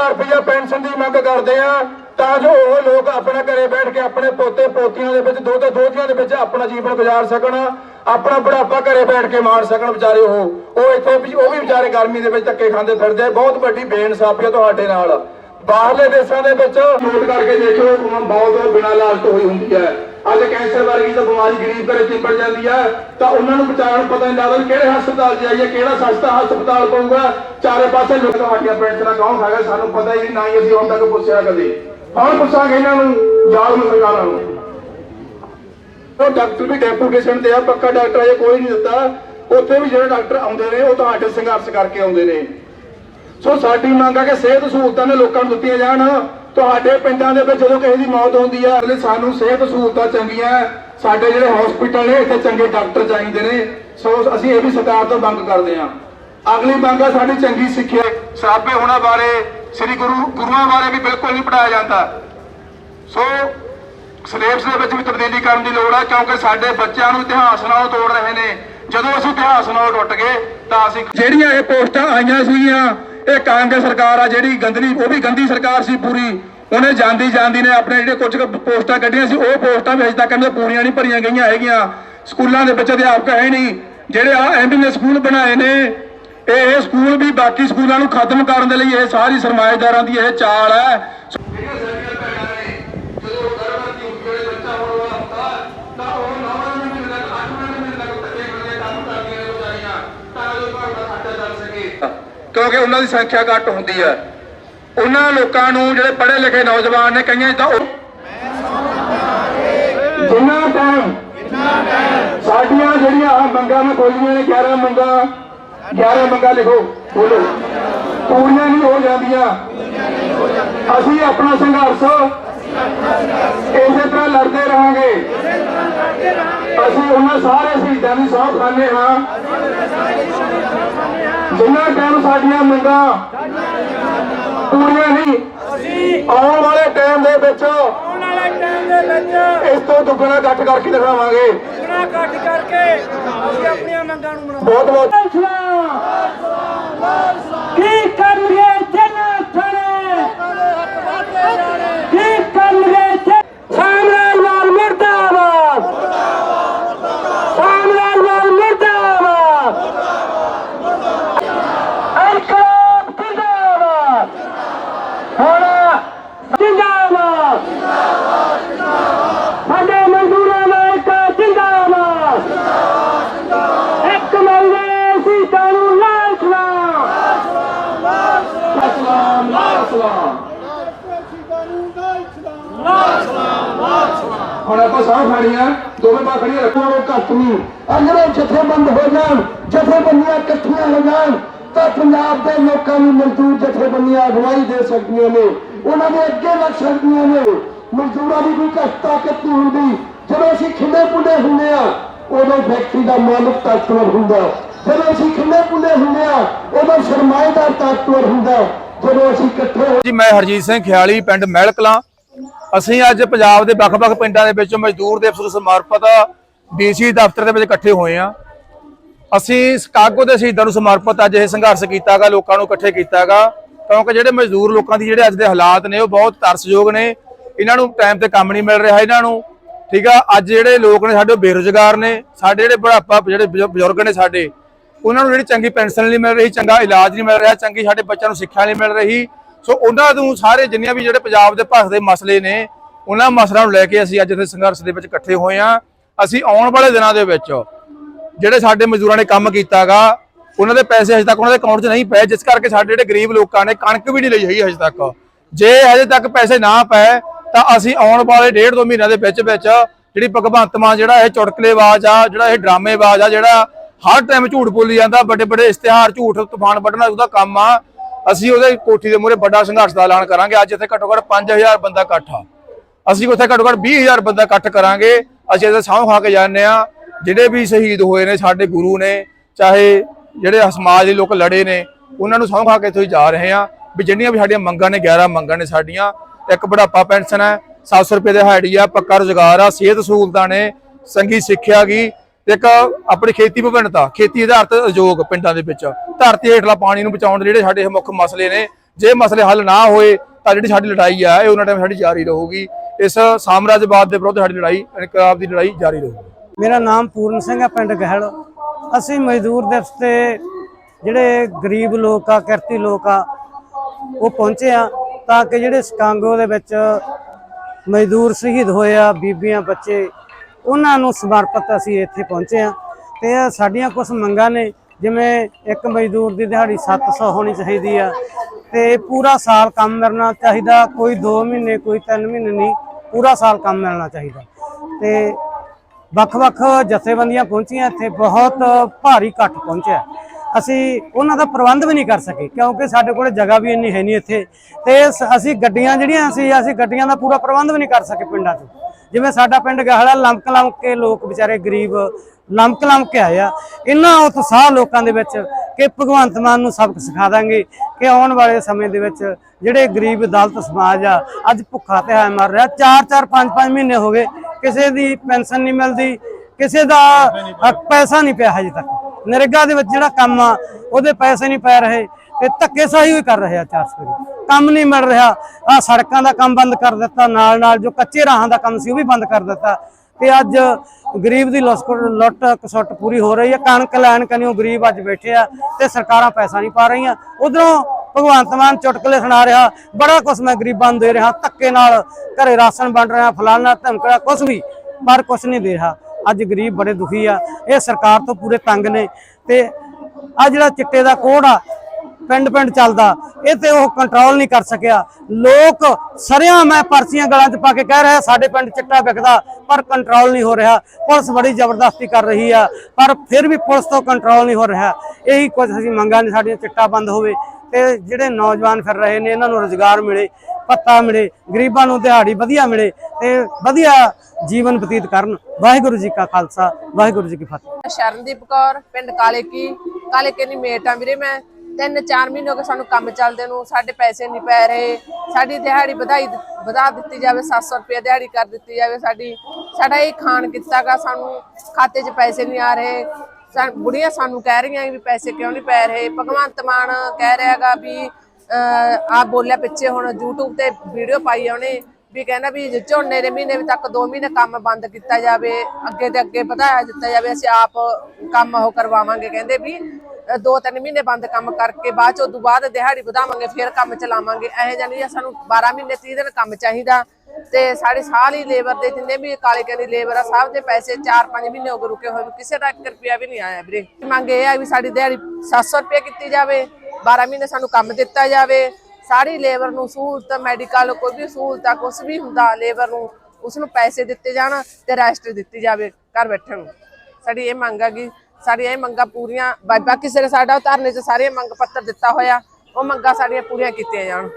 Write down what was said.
1000 ਰੁਪਇਆ ਪੈਨਸ਼ਨ ਦੀ ਮੰਗ ਕਰਦੇ ਆ, ਤਾਂ ਜੋ ਉਹ ਲੋਕ ਆਪਣੇ ਘਰੇ ਬੈਠ ਕੇ ਆਪਣੇ ਪੋਤੇ ਪੋਤੀਆਂ ਦੇ ਵਿੱਚ ਦੋ ਤੇ ਦੋਤੀਆਂ ਦੇ ਵਿੱਚ ਆਪਣਾ ਜੀਵਨ ਗੁਜ਼ਾਰ ਸਕਣ, ਆਪਣਾ ਬੁਢਾਪਾ ਘਰੇ ਬੈਠ ਕੇ ਮਾਰ ਸਕਣ ਵਿਚਾਰੇ ਉਹ। ਉਹ ਇੱਥੇ ਵੀ, ਉਹ ਵੀ ਵਿਚਾਰੇ ਗਰਮੀ ਦੇ ਵਿੱਚ ਧੱਕੇ ਖਾਂਦੇ ਫਿਰਦੇ, ਬਹੁਤ ਵੱਡੀ ਬੇਇਨਸਾਫੀ ਹੈ ਤੁਹਾਡੇ ਨਾਲ। ਬਾਹਰਲੇ ਦੇਸ਼ਾਂ ਦੇ ਵਿੱਚ, ਨੋਟ ਕਰਕੇ ਦੇਖੋ, ਬਹੁਤ ਬਿਨਾਂ ਲਾਲਚ ਹੋਈ ਹੁੰਦੀ ਹੈ। ਅੱਜ ਕੈਂਸਰ ਵਰਗੀ ਤਾਂ ਬਿਮਾਰੀ ਗਰੀਬ ਘਰੇ ਚਿੰਬੜ ਜਾਂਦੀ ਹੈ ਤਾਂ ਉਹਨਾਂ ਨੂੰ ਬਚਾਉਣ ਪਤਾ ਨਹੀਂ ਲੱਗਦਾ ਕਿਹੜੇ ਹਸਪਤਾਲ ਜਾਈਏ, ਕਿਹੜਾ ਸਸਤਾ ਹਸਪਤਾਲ ਪਊਗਾ। ਚਾਰੇ ਪਾਸੇ ਲੋਕ ਤੁਹਾਡੀਆਂ ਪੈਨਸ਼ਨਾਂ ਕੌਣ ਖਾਗਾ ਸਾਨੂੰ ਪਤਾ ਹੀ ਨਹੀਂ ਅਸੀਂ ਹੁਣ ਤੱਕ ਪੁੱਛਿਆ ਕਦੇ। ਹੁਣ ਪੁੱਛਾਂਗੇ ਇਹਨਾਂ ਨੂੰ? ਜ਼ਾਲਮ ਸਰਕਾਰਾਂ ਨੂੰ। ਉਹ ਡਾਕਟਰ ਵੀ ਡੈਪੂਟੇਸ਼ਨ ਤੇ ਆ, ਪੱਕਾ ਡਾਕਟਰ ਅਜੇ ਕੋਈ ਨਹੀਂ ਦਿੱਤਾ। ਉੱਥੇ ਵੀ ਜਿਹੜੇ ਡਾਕਟਰ ਆਉਂਦੇ ਨੇ, ਉਹ ਤੁਹਾਡੇ ਸੰਘਰਸ਼ ਕਰਕੇ ਆਉਂਦੇ ਨੇ। ਸੋ ਸਾਡੀ ਮੰਗ ਆ ਕਿ ਸਿਹਤ ਸਹੂਲਤਾਂ ਨੇ ਲੋਕਾਂ ਨੂੰ ਦਿੱਤੀਆਂ ਜਾਣ। ਤੁਹਾਡੇ ਪਿੰਡਾਂ ਦੇ ਵਿੱਚ ਜਦੋਂ ਕਿਸੇ ਦੀ ਮੌਤ ਹੁੰਦੀ ਆ ਸਾਨੂੰ ਸਿਹਤ ਸਹੂਲਤਾਂ ਚੰਗੀਆਂ ਸਾਡੇ ਜਿਹੜੇ ਹਸਪੀਟਲ ਨੇ, ਇੱਥੇ ਚੰਗੇ ਡਾਕਟਰ ਚਾਹੀਦੇ ਨੇ। ਸੋ ਅਸੀਂ ਇਹ ਵੀ ਸਰਕਾਰ ਤੋਂ ਮੰਗ ਕਰਦੇ ਹਾਂ। ਅਗਲੀ ਮੰਗ ਆ ਸਾਡੀ ਚੰਗੀ ਸਿੱਖਿਆ। ਸਾਬੇ ਹੋਣਾ ਬਾਰੇ, ਸ੍ਰੀ ਗੁਰੂ, ਗੁਰੂਆਂ ਬਾਰੇ ਵੀ ਬਿਲਕੁਲ ਨਹੀਂ ਪੜਾਇਆ ਜਾਂਦਾ। ਸੋ ਸਿਲੇਬਸ ਦੇ ਵਿੱਚ ਵੀ ਤਬਦੀਲੀ ਕਰਨ ਦੀ ਲੋੜ ਹੈ ਕਿਉਂਕਿ ਸਾਡੇ ਬੱਚਿਆਂ ਨੂੰ ਇਤਿਹਾਸ ਨਾਲ ਤੋੜ ਰਹੇ ਨੇ। ਜਦੋਂ ਅਸੀਂ ਇਤਿਹਾਸ ਨਾਲ ਟੁੱਟ ਗਏ, ਤਾਂ ਅਸੀਂ ਜਿਹੜੀਆਂ ਇਹ ਪੋਸਟਾਂ ਆਈਆਂ ਸੀਗੀਆਂ ਇਹ ਕਾਂਗਰਸ ਸਰਕਾਰ ਆ ਜਿਹੜੀ ਗੰਦਲੀ, ਉਹ ਵੀ ਗੰਦੀ ਸਰਕਾਰ ਸੀ ਪੂਰੀ। ਉਹਨੇ ਜਾਂਦੀ ਜਾਂਦੀ ਨੇ ਆਪਣੇ ਜਿਹੜੇ ਕੁਝ ਪੋਸਟਾਂ ਕੱਢੀਆਂ ਸੀ, ਉਹ ਪੋਸਟਾਂ ਵੀ ਅਜੇ ਤੱਕ ਕਹਿੰਦੇ ਪੂਰੀਆਂ ਨਹੀਂ ਭਰੀਆਂ ਗਈਆਂ ਹੈਗੀਆਂ। ਸਕੂਲਾਂ ਦੇ ਵਿੱਚ ਅਧਿਆਪਕ ਹੈ ਨਹੀਂ। ਜਿਹੜੇ ਆ ਐਮਬੀਏ ਸਕੂਲ ਬਣਾਏ ਨੇ ਇਹ ਸਕੂਲ ਵੀ ਬਾਕੀ ਸਕੂਲਾਂ ਨੂੰ ਖਤਮ ਕਰਨ ਦੇ ਲਈ ਇਹ ਸਾਰੀ ਸਰਮਾਏਦਾਰਾਂ ਦੀ ਇਹ ਚਾਲ ਹੈ ਜਿਹੜੀਆਂ ਸਾਡੀਆਂ ਭੈਣਾਂ ਨੇ ਜਦੋਂ ਗਰਭਵਤੀ ਹੁੰਦੀ ਹੈ ਬੱਚਾ ਹੋਣ ਵਾਲਾ ਹੁੰਦਾ ਤਾਂ ਉਹ 9 ਮਹੀਨੇ ਤੱਕ 8 ਮਹੀਨੇ ਤੱਕ ਧੱਕੇ ਖਾਂਦੇ ਕੰਮ ਕਰਦੀਆਂ ਨੇ ਵਿਚਾਰੀਆਂ ਤਾਂ ਜੋ ਘਰ ਦਾ ਖਰਚਾ ਚੱਲ ਸਕੇ ਕਿਉਂਕਿ ਉਹਨਾਂ ਦੀ ਸੰਖਿਆ ਘੱਟ ਹੁੰਦੀ ਹੈ। ਉਹਨਾਂ ਲੋਕਾਂ ਨੂੰ ਜਿਹੜੇ ਪੜ੍ਹੇ ਲਿਖੇ ਨੌਜਵਾਨ ਨੇ ਕਈਆਂ ਤਾਂ ਜਿੰਨਾ ਟਾਈਮ ਸਾਡੀਆਂ ਜਿਹੜੀਆਂ ਆਹ ਮੰਗਾਂ ਨੇ ਖੋਲੀਆਂ ਨੇ 11 ਮੰਗਾਂ 11 ਮੰਗਾਂ ਲਿਖੋ, ਬੋਲੋ। ਪੂਰੀਆਂ ਨਹੀਂ ਹੋ ਜਾਂਦੀਆਂ। ਅਸੀਂ ਆਪਣਾ ਸੰਘਰਸ਼ ਇਸੇ ਤਰ੍ਹਾਂ ਲੜਦੇ ਰਹਾਂਗੇ। ਅਸੀਂ ਉਹਨਾਂ ਸਾਰੇ ਸ਼ਹੀਦਾਂ ਦੀ ਸਹੁੰ ਖਾਂਦੇ ਹਾਂ। ਜਿੰਨਾ ਟਾਈਮ ਸਾਡੀਆਂ ਮੰਗਾਂ ਪੂਰੀਆਂ ਨਹੀਂ ਆਉਣ ਵਾਲੇ ਟਾਈਮ ਦੇ ਵਿੱਚ ਆਉਣ ਵਾਲੇ ਟਾਈਮ ਦੇ ਵਿੱਚ ਇਸ ਤੋਂ ਦੁੱਗਣਾ ਇਕੱਠ ਕਰਕੇ ਦਿਖਾਵਾਂਗੇ। ਗੁਣਾ ਕੱਟ ਕਰਕੇ ਅਸੀਂ ਆਪਣੀਆਂ ਮੰਗਾਂ ਨੂੰ ਮਨਾਵਾਂਗੇ। ਬਹੁਤ ਬਹੁਤ ਕੀ ਕਰਨਗੇ ਜਨਾ ਥੜੇ ਕੀ ਕਰਨਗੇ ਸਾਮਰਾਜਵਾਦ ਮੁਰਦਾਬਾਦ ਸਾਮਰਾਜਵਾਦ ਮੁਰਦਾਬਾਦ ਇਨਕਲਾਬ ਜਿੰਦਾਬਾਦ ਹੁਣ ਜਿੰਦਾਬਾਦ ਸਾਡੇ ਮਜ਼ਦੂਰਾਂ ਦਾ ਇੱਕ ਜਿੰਦਾਬਾਦ ਇੱਕ ਮੰਗੇ ਸੀ ਤੁਹਾਨੂੰ ਲਾਲ ਸਲਾਮ ਸਲਾਮ ਲਾਲ ਸਲਾਮ ਹੁਣ ਆਪਾਂ ਸਾਹ ਖਾਣੀਆਂ, ਦੋਵੇਂ ਬਾਹ ਰੱਖੋ ਉਹ ਘੱਟ ਨਹੀਂ। ਅੰਗਰੇਜ਼ ਜਥੇਬੰਦ ਹੋ ਜਾਣ, ਜਥੇਬੰਦੀਆਂ ਇਕੱਠੀਆਂ ਹੋ ਜਾਣ, ਤਾਂ ਪੰਜਾਬ ਦੇ ਲੋਕਾਂ ਨੂੰ ਮਜ਼ਦੂਰ ਜਥੇਬੰਦੀਆਂ ਅਗਵਾਈ ਦੇ ਸਕਦੀਆਂ ਨੇ। ਉਹਨਾਂ ਦੇ ਅੱਗੇ ਲੱਗ ਸਕਦੀਆਂ ਨੇ। ਮਜ਼ਦੂਰਾਂ ਦੀ ਕੋਈ ਘੱਟ ਤਾਕਤ ਨਹੀਂ ਹੁੰਦੀ। ਜਦੋਂ ਅਸੀਂ ਖਿੰਡੇ ਪੁੰਡੇ ਹੁੰਦੇ ਆ, ਉਦੋਂ ਫੈਕਟਰੀ ਦਾ ਮਾਲਕ ਤਾਕਤਵਰ ਹੁੰਦਾ। ਜਦੋਂ ਅਸੀਂ ਖਿੰਡੇ ਪੁੰਡੇ ਹੁੰਦੇ ਆ, ਉਦੋਂ ਸਰਮਾਏਦਾਰ ਤਾਕਤਵਰ ਹੁੰਦਾ। ਜਦੋਂ ਅਸੀਂ ਇਕੱਠੇ ਹੋ ਜੀ, ਮੈਂ ਹਰਜੀਤ ਸਿੰਘ ਖਿਆਲੀ, ਪਿੰਡ ਮਹਿਲਕਲਾਂ। ਅਸੀਂ ਅੱਜ ਪੰਜਾਬ ਦੇ ਵੱਖ-ਵੱਖ ਪਿੰਡਾਂ ਦੇ ਵਿੱਚ ਮਜ਼ਦੂਰ ਦਿਵਸ ਨੂੰ ਸਮਰਪਿਤ ਡੀਸੀ ਦਫ਼ਤਰ ਦੇ ਵਿੱਚ ਇਕੱਠੇ ਹੋਏ ਆ ਅਸੀਂ ਸਕਾਗੋ ਦੇ ਸ਼ਹੀਦਾਂ ਨੂੰ ਸਮਰਪਿਤ ਅੱਜ ਇਹ ਸੰਘਰਸ਼ ਕੀਤਾਗਾ, ਲੋਕਾਂ ਨੂੰ ਇਕੱਠੇ ਕੀਤਾਗਾ, ਕਿਉਂਕਿ ਜਿਹੜੇ ਮਜ਼ਦੂਰ ਲੋਕਾਂ ਦੀ ਜਿਹੜੇ ਅੱਜ ਦੇ ਹਾਲਾਤ ਨੇ ਉਹ ਬਹੁਤ ਤਰਸਯੋਗ ਨੇ। ਇਹਨਾਂ ਨੂੰ ਟਾਈਮ ਤੇ ਕੰਮ ਨਹੀਂ ਮਿਲ ਰਿਹਾ ਇਹਨਾਂ ਨੂੰ, ਠੀਕ ਆ? ਅੱਜ ਜਿਹੜੇ ਲੋਕ ਨੇ ਸਾਡੇ ਉਹ ਬੇਰੁਜ਼ਗਾਰ ਨੇ, ਸਾਡੇ ਜਿਹੜੇ ਬੁਢਾਪਾ ਜਿਹੜੇ ਬਜ਼ੁ- ਬਜ਼ੁਰਗ ਨੇ ਸਾਡੇ, ਉਹਨਾਂ ਨੂੰ ਜਿਹੜੀ ਚੰਗੀ ਪੈਨਸ਼ਨ ਨਹੀਂ ਮਿਲ ਰਹੀ, ਚੰਗਾ ਇਲਾਜ ਨਹੀਂ ਮਿਲ ਰਿਹਾ, ਚੰਗੀ ਸਾਡੇ ਬੱਚਿਆਂ ਨੂੰ ਸਿੱਖਿਆ ਨਹੀਂ ਮਿਲ ਰਹੀ ਸੋ ਉਹਨਾਂ ਨੂੰ ਸਾਰੇ ਜਿੰਨੀਆਂ ਵੀ ਜਿਹੜੇ ਪੰਜਾਬ ਦੇ ਭਾਰਤ ਦੇ ਮਸਲੇ ਨੇ, ਉਹਨਾਂ ਮਸਲਿਆਂ ਨੂੰ ਲੈ ਕੇ ਅਸੀਂ ਅੱਜ ਇੱਥੇ ਸੰਘਰਸ਼ ਦੇ ਵਿੱਚ ਇਕੱਠੇ ਹੋਏ ਆ ਅਸੀਂ ਆਉਣ ਵਾਲੇ ਦਿਨਾਂ ਦੇ ਵਿੱਚ ਜਿਹੜੇ ਸਾਡੇ ਮਜ਼ਦੂਰਾਂ ਨੇ ਕੰਮ ਕੀਤਾਗਾ, ਉਹਨਾਂ ਦੇ ਪੈਸੇ ਹਜੇ ਤੱਕ ਉਹਨਾਂ ਦੇ ਅਕਾਊਂਟ 'ਚ ਨਹੀਂ ਪਏ, ਜਿਸ ਕਰਕੇ ਸਾਡੇ ਜਿਹੜੇ ਗਰੀਬ ਲੋਕਾਂ ਨੇ ਕਣਕ ਵੀ ਨਹੀਂ ਲਈ ਹੈਗੀ ਹਜੇ ਤੱਕ। ਜੇ ਹਜੇ ਤੱਕ ਪੈਸੇ ਨਾ ਪਏ, ਤਾਂ ਅਸੀਂ ਆਉਣ ਵਾਲੇ ਡੇਢ ਦੋ ਮਹੀਨਿਆਂ ਦੇ ਵਿੱਚ ਵਿੱਚ ਜਿਹੜੀ ਭਗਵੰਤ ਮਾਨ ਜਿਹੜਾ ਇਹ ਚੁਟਕਲੇਬਾਜ਼ ਆ, ਜਿਹੜਾ ਇਹ ਡਰਾਮੇਬਾਜ਼ ਆ, ਜਿਹੜਾ ਹਰ ਟਾਈਮ ਝੂਠ ਬੋਲੀ ਜਾਂਦਾ ਵੱਡੇ ਵੱਡੇ ਇਸ਼ਤਿਹਾਰ ਝੂਠ ਤੂਫਾਨ ਵੱਢਣਾ ਉਹਦਾ ਕੰਮ ਆ। ਅਸੀਂ ਉਹਦੇ ਕੋਠੀ ਦੇ ਮੂਹਰੇ ਵੱਡਾ ਸੰਘਰਸ਼ ਦਾ ਐਲਾਨ ਕਰਾਂਗੇ। ਅੱਜ ਇੱਥੇ ਘੱਟੋ ਘੱਟ 5000 ਬੰਦਾ ਇਕੱਠ ਆ। ਅਸੀਂ ਉੱਥੇ ਘੱਟੋ ਘੱਟ 20000 ਬੰਦਾ ਇਕੱਠ ਕਰਾਂਗੇ। ਅਸੀਂ ਇਹਦੇ ਸਹੁੰ ਖਾ ਕੇ ਜਾਂਦੇ ਆ ਜਿਹੜੇ ਵੀ ਸ਼ਹੀਦ ਹੋਏ ਨੇ, ਸਾਡੇ ਗੁਰੂ ਨੇ, ਚਾਹੇ ਜਿਹੜੇ ਸਮਾਜ ਦੇ ਲੋਕ ਲੜੇ ਨੇ, ਉਹਨਾਂ ਨੂੰ ਸਹੁੰ ਖਾ ਕੇ ਇੱਥੋਂ ਜਾ ਰਹੇ ਆ ਵੀ ਜਿੰਨੀਆਂ ਵੀ ਸਾਡੀਆਂ ਮੰਗਾਂ ਨੇ 11 ਮੰਗਾਂ ਨੇ ਸਾਡੀਆਂ, ਇੱਕ ਬੁਢਾਪਾ ਪੈਨਸ਼ਨ ਹੈ 700 ਰੁਪਏ ਦੇ ਦਿਹਾੜੀ ਆ ਪੱਕਾ ਰੁਜ਼ਗਾਰ ਆ, ਸਿਹਤ ਸਹੂਲਤਾਂ ਨੇ ਸੰਗੀ ਸਿੱਖਿਆ ਗਈ ਤੇ ਇੱਕ ਆਪਣੀ ਖੇਤੀ ਵਿਭਿੰਨਤਾ, ਖੇਤੀ ਆਧਾਰਿਤ ਉਦਯੋਗ ਪਿੰਡਾਂ ਦੇ ਵਿੱਚ। ਧਰਤੀ ਹੇਠਲਾ ਪਾਣੀ ਨੂੰ ਬਚਾਉਣ ਦੇ ਜਿਹੜੇ ਸਾਡੇ ਮੁੱਖ ਮਸਲੇ ਨੇ, ਜੇ ਮਸਲੇ ਹੱਲ ਨਾ ਹੋਏ ਤਾਂ ਜਿਹੜੀ ਸਾਡੀ ਲੜਾਈ ਆ, ਇਹ ਉਹਨਾਂ ਟਾਈਮ ਸਾਡੀ ਜਾਰੀ ਰਹੂਗੀ। ਇਸ ਸਾਮਰਾਜਵਾਦ ਦੇ ਵਿਰੁੱਧ ਸਾਡੀ ਲੜਾਈ ਇਨਕਲਾਬ ਦੀ ਲੜਾਈ ਜਾਰੀ ਰਹੂਗੀ। ਮੇਰਾ ਨਾਮ ਪੂਰਨ ਸਿੰਘ ਆ, ਪਿੰਡ ਗਹਿਲ। ਅਸੀਂ ਮਜ਼ਦੂਰ ਦਿਵਸ ਤੇ ਜਿਹੜੇ ਗਰੀਬ ਲੋਕ ਆ, ਕਿਰਤੀ ਲੋਕ ਆ, ਉਹ ਪਹੁੰਚੇ ਆ ਤਾਂ ਕਿ ਜਿਹੜੇ ਸਕਾਂਗੋ ਦੇ ਵਿੱਚ ਮਜ਼ਦੂਰ ਸ਼ਹੀਦ ਹੋਏ ਆ, ਬੀਬੀਆਂ, ਬੱਚੇ, ਉਹਨਾਂ ਨੂੰ ਸਮਰਪਿਤ ਅਸੀਂ ਇੱਥੇ ਪਹੁੰਚੇ ਆ ਤੇ ਸਾਡੀਆਂ ਕੁਝ ਮੰਗਾਂ ਨੇ ਜਿਵੇਂ ਇੱਕ ਮਜ਼ਦੂਰ ਦੀ ਦਿਹਾੜੀ 700 ਹੋਣੀ ਚਾਹੀਦੀ ਆ, ਤੇ ਪੂਰਾ ਸਾਲ ਕੰਮ ਮਿਲਣਾ ਚਾਹੀਦਾ, ਕੋਈ 2 ਮਹੀਨੇ, ਕੋਈ 3 ਮਹੀਨੇ ਨਹੀਂ, ਪੂਰਾ ਸਾਲ ਕੰਮ ਮਿਲਣਾ ਚਾਹੀਦਾ। ਤੇ ਵੱਖ-ਵੱਖ ਜਥੇਬੰਦੀਆਂ ਪਹੁੰਚੀਆਂ, ਇੱਥੇ ਬਹੁਤ ਭਾਰੀ ਇਕੱਠ ਪਹੁੰਚਿਆ। ਅਸੀਂ ਉਹਨਾਂ ਦਾ ਪ੍ਰਬੰਧ ਵੀ ਨਹੀਂ ਕਰ ਸਕੇ, ਕਿਉਂਕਿ ਸਾਡੇ ਕੋਲ ਜਗ੍ਹਾ ਵੀ ਇੰਨੀ ਹੈ ਨਹੀਂ ਇੱਥੇ। ਤੇ ਸ- ਅਸੀਂ ਗੱਡੀਆਂ ਜਿਹੜੀਆਂ ਸੀ, ਅਸੀਂ ਗੱਡੀਆਂ ਦਾ ਪੂਰਾ ਪ੍ਰਬੰਧ ਵੀ ਨਹੀਂ ਕਰ ਸਕੇ ਪਿੰਡਾਂ 'ਚ। ਜਿਵੇਂ ਸਾਡਾ ਪਿੰਡ ਗਾਹਲਾ ਲਮਕ ਲੰਮਕ ਕੇ ਲੋਕ ਵਿਚਾਰੇ ਗਰੀਬ, ਲਮਕ ਲੰਮਕ ਕੇ ਆਏ ਆ। ਇਹਨਾਂ ਉਤਸ਼ਾਹ ਲੋਕਾਂ ਦੇ ਵਿੱਚ ਕਿ ਭਗਵੰਤ ਮਾਨ ਨੂੰ ਸਬਕ ਸਿਖਾ ਦਾਂਗੇ ਕਿ ਆਉਣ ਵਾਲੇ ਸਮੇਂ ਦੇ ਵਿੱਚ ਜਿਹੜੇ ਗਰੀਬ ਦਲਤ ਸਮਾਜ ਆ, ਅੱਜ ਭੁੱਖਾ ਤੇ ਹਾਇ ਮਰ ਰਿਹਾ। 4-4 5-5 ਮਹੀਨੇ ਹੋ ਗਏ, ਕਿਸੇ ਦੀ ਪੈਨਸ਼ਨ ਨਹੀਂ ਮਿਲਦੀ, ਕਿਸੇ ਦਾ ਪੈਸਾ ਨਹੀਂ ਪਿਆ ਹਜੇ ਤੱਕ। ਨਰੇਗਾ ਦੇ ਵਿੱਚ ਜਿਹੜਾ ਕੰਮ ਆ, ਉਹਦੇ ਪੈਸੇ ਨਹੀਂ ਪੈ ਰਹੇ ਤੇ ਧੱਕੇਸਾਹੀ ਵੀ ਕਰ ਰਹੇ ਆ ਚਾਰ ਸਵੇਰੇ ਕੰਮ ਨਹੀਂ ਮਿਲ ਰਿਹਾ। ਆ ਸੜਕਾਂ ਦਾ ਕੰਮ ਬੰਦ ਕਰ ਦਿੱਤਾ ਨਾਲ ਨਾਲ ਜੋ ਕੱਚੇ ਰਾਹਾਂ ਦਾ ਕੰਮ ਸੀ ਉਹ ਵੀ ਬੰਦ ਕਰ ਦਿੱਤਾ। ਤੇ ਅੱਜ ਗਰੀਬ ਦੀ ਲੁੱਟ ਲੁੱਟ ਕਸੁੱਟ ਪੂਰੀ ਹੋ ਰਹੀ ਹੈ। ਕਣਕ ਲੈਣ ਕਨਿਓ ਗਰੀਬ ਅੱਜ ਬੈਠੇ ਆ ਤੇ ਸਰਕਾਰਾਂ ਪੈਸਾ ਨਹੀਂ ਪਾ ਰਹੀਆਂ। ਉਧਰੋਂ ਭਗਵੰਤ ਮਾਨ ਚੁਟਕਲੇ ਸੁਣਾ ਰਿਹਾ, ਬੜਾ ਕੁਛ ਮੈਂ ਗਰੀਬਾਂ ਨੂੰ ਦੇ ਰਿਹਾ, ਧੱਕੇ ਨਾਲ ਘਰੇ ਰਾਸ਼ਨ ਵੰਡ ਰਿਹਾ, ਫਲਾਨਾ ਧਮਕਾ ਕੁਛ ਵੀ, ਪਰ ਕੁਛ ਨਹੀਂ ਦੇ ਰਿਹਾ। ਅੱਜ ਗਰੀਬ ਬੜੇ ਦੁਖੀ ਆ। ਇਹ ਸਰਕਾਰ ਤੋਂ ਪੂਰੇ ਤੰਗ ਨੇ। ਤੇ ਆ ਜਿਹੜਾ ਚਿੱਟੇ ਦਾ ਕੋੜ ਆ ਪਿੰਡ ਪਿੰਡ ਚੱਲਦਾ ਇਹ ਤੇ ਉਹ ਕੰਟਰੋਲ ਨਹੀਂ ਕਰ ਸਕਿਆ। ਲੋਕ ਸਰਿਆਂ ਮੈਂ ਪਰਚੀਆਂ ਗਲਾਂ 'ਚ ਪਾ ਕੇ ਕਹਿ ਰਿਹਾ, ਸਾਡੇ ਪਿੰਡ ਚਿੱਟਾ ਵਿਕਦਾ, ਪਰ ਕੰਟਰੋਲ ਨਹੀਂ ਹੋ ਰਿਹਾ। ਪੁਲਿਸ ਬੜੀ ਜ਼ਬਰਦਸਤੀ ਕਰ ਰਹੀ ਆ, ਪਰ ਫਿਰ ਵੀ ਪੁਲਿਸ ਤੋਂ ਕੰਟਰੋਲ ਨਹੀਂ ਹੋ ਰਿਹਾ। ਇਹੀ ਕੁਝ ਅਸੀਂ ਮੰਗਾਂ ਨੇ ਸਾਡੀਆਂ ਚਿੱਟਾ ਬੰਦ ਹੋਵੇ ਤੇ ਜਿਹੜੇ ਨੌਜਵਾਨ ਫਿਰ ਰਹੇ ਨੇ, ਇਹਨਾਂ ਨੂੰ ਰੋਜ਼ਗਾਰ ਮਿਲੇ, ਪੱਤਾ ਮਿਲੇ, ਗਰੀਬਾਂ ਨੂੰ ਦਿਹਾੜੀ ਵਧੀਆ ਮਿਲੇ ਤੇ ਵਧੀਆ ਜੀਵਨ ਬਤੀਤ ਕਰਨ। ਵਾਹਿਗੁਰੂ ਜੀ ਕਾ ਖਾਲਸਾ, ਵਾਹਿਗੁਰੂ ਜੀ ਕੀ ਫਤਿਹ। ਸ਼ਰਨਦੀਪ ਕੌਰ, ਪਿੰਡ ਕਾਲੇ ਕੀ ਕਾਲੇ ਕੀ ਦੀ ਮੇਟ ਵੀਰੇ ਮੈਂ। ਤਿੰਨ ਚਾਰ ਮਹੀਨੇ ਹੋ ਗਏ ਸਾਨੂੰ ਕੰਮ ਚੱਲਦੇ ਨੂੰ, ਸਾਡੇ ਪੈਸੇ ਨਹੀਂ ਪੈ ਰਹੇ, ਸਾਡੀ ਦਿਹਾੜੀ ਵਧਾਈ ਵਧਾ ਦਿੱਤੀ ਜਾਵੇ 700 ਰੁਪਏ ਦਿਹਾੜੀ ਕਰ ਦਿੱਤੀ ਜਾਵੇ ਸਾਡੀ। ਸਾਡਾ ਇਹ ਖਾਣ ਕਿੱਤਾਗਾ ਸਾਨੂੰ ਖਾਤੇ 'ਚ ਪੈਸੇ ਨਹੀਂ ਆ ਰਹੇ। ਬੁੜੀਆਂ ਸਾਨੂੰ ਕਹਿ ਰਹੀਆਂ ਵੀ ਪੈਸੇ ਕਿਉਂ ਨਹੀਂ ਪੈ ਰਹੇ? ਭਗਵੰਤ ਮਾਨ ਕਹਿ ਰਿਹਾਗਾ ਵੀ ਆ ਬੋਲਿਆ ਪਿੱਛੇ ਹੁਣ YouTube ਤੇ ਵੀਡੀਓ ਪਾਈ ਆ ਉਹਨੇ। ਵੀ ਕਹਿੰਦਾ ਵੀ ਝੋਨੇ ਦੇ ਮਹੀਨੇ ਤੱਕ 2 ਮਹੀਨੇ ਕੰਮ ਬੰਦ ਕੀਤਾ ਜਾਵੇ ਅੱਗੇ ਤੇ ਅੱਗੇ ਵਧਾਇਆ ਦਿੱਤਾ ਜਾਵੇ ਅਸੀਂ ਆਪ ਕੰਮ ਉਹ ਕਰਵਾਵਾਂਗੇ। ਕਹਿੰਦੇ ਵੀ ਅ, ਦੋ ਤਿੰਨ ਮਹੀਨੇ ਬੰਦ ਕੰਮ ਕਰਕੇ ਬਾਅਦ ਚ ਉਦੋਂ ਬਾਅਦ ਦਿਹਾੜੀ ਵਧਾਵਾਂਗੇ ਫਿਰ ਕੰਮ ਚਲਾਵਾਂਗੇ। ਇਹ ਜਾਨੀ ਸਾਨੂੰ 12 ਮਹੀਨੇ 30 ਦਿਨ ਕੰਮ ਚਾਹੀਦਾ। ਤੇ ਸਾਡੇ ਸਾਰੀ ਲੇਬਰ ਦੇ ਜਿੰਨੇ ਵੀ ਕਾਲੇ ਕਹਿੰਦੀ ਲੇਬਰ ਆ ਸਭ ਦੇ ਪੈਸੇ 4-5 ਮਹੀਨੇ ਹੋ ਗਏ ਰੁਕੇ ਹੋਏ ਕਿਸੇ ਦਾ 1 ਰੁਪਿਆ ਵੀ ਨਹੀਂ ਆਇਆ ਵੀਰੇ। ਮੰਗ ਇਹ ਆ ਵੀ ਸਾਡੀ ਦਿਹਾੜੀ 700 ਰੁਪਏ ਕੀਤੀ ਜਾਵੇ 12 ਮਹੀਨੇ ਸਾਨੂੰ ਕੰਮ ਦਿੱਤਾ ਜਾਵੇ। ਸਾਰੀ ਲੇਬਰ ਨੂੰ ਸਹੂਲਤ ਮੈਡੀਕਲ ਕੋਈ ਵੀ ਸਹੂਲਤ ਆ ਕੁਝ ਵੀ ਹੁੰਦਾ, ਲੇਬਰ ਨੂੰ ਉਸ ਨੂੰ ਪੈਸੇ ਦਿੱਤੇ ਜਾਣ ਤੇ ਰੈਸਟ ਦਿੱਤੀ ਜਾਵੇ ਘਰ ਬੈਠਣ ਨੂੰ। ਸਾਡੀ ਇਹ ਮੰਗ ਹੈਗੀ ਸਾਡੀਆਂ ਇਹ ਮੰਗਾਂ ਪੂਰੀਆਂ ਬਾਕੀ ਸਿਰ ਸਾਡਾ ਧਰਨੇ 'ਚ ਸਾਰੇ ਮੰਗ ਪੱਤਰ ਦਿੱਤਾ ਹੋਇਆ, ਉਹ ਮੰਗਾਂ ਸਾਡੀਆਂ ਪੂਰੀਆਂ ਕੀਤੀਆਂ ਜਾਣ।